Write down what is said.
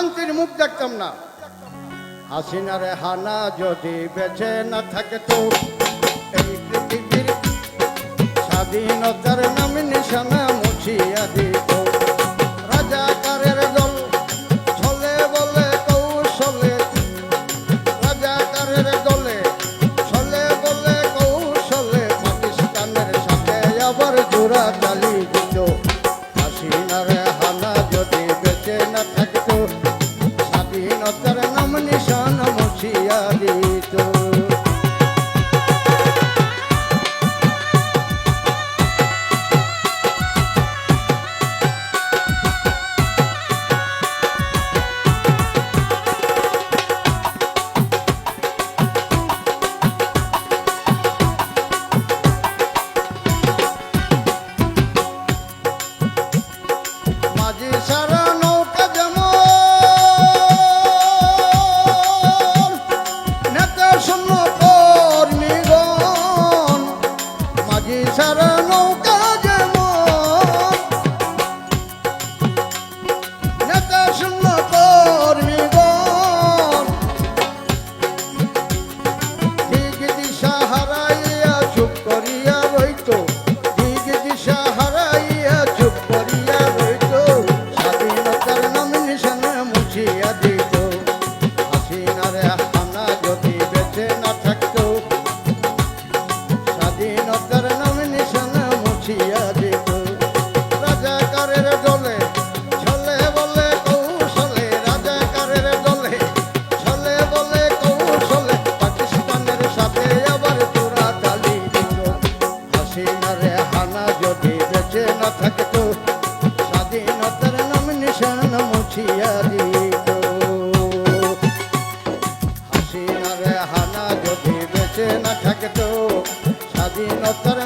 শান্তির মুখ দেখতাম না। হাসিনার হানা যদি বেঁচে না থাকে তো স্বাধীনতার নাম নিশানা মুছিয়া দিত। থাকতো। স্বাধীনতার নাম নিশান মুছিয়া দিত। মাঝি নৌকা যেমন। নেতা শূন্য কর্মীগণ দিক দিশা হারাইয়া চুপ করিয়া রইত। দিক দিশা হারাইয়া চুপ করিয়া রইত। স্বাধীনতার নাম নিশানা মুছিয়া দিত। হাসিনার হানা যদি বেঁচে না থাকতো স্বাধীনতার হাসিনার যদি বেঁচে না থাকতো, স্বাধীনতার নাম নিশান মুছিয়া দিত। হাসিনার হানা যদি বেঁচে না থাকতো, স্বাধীনতার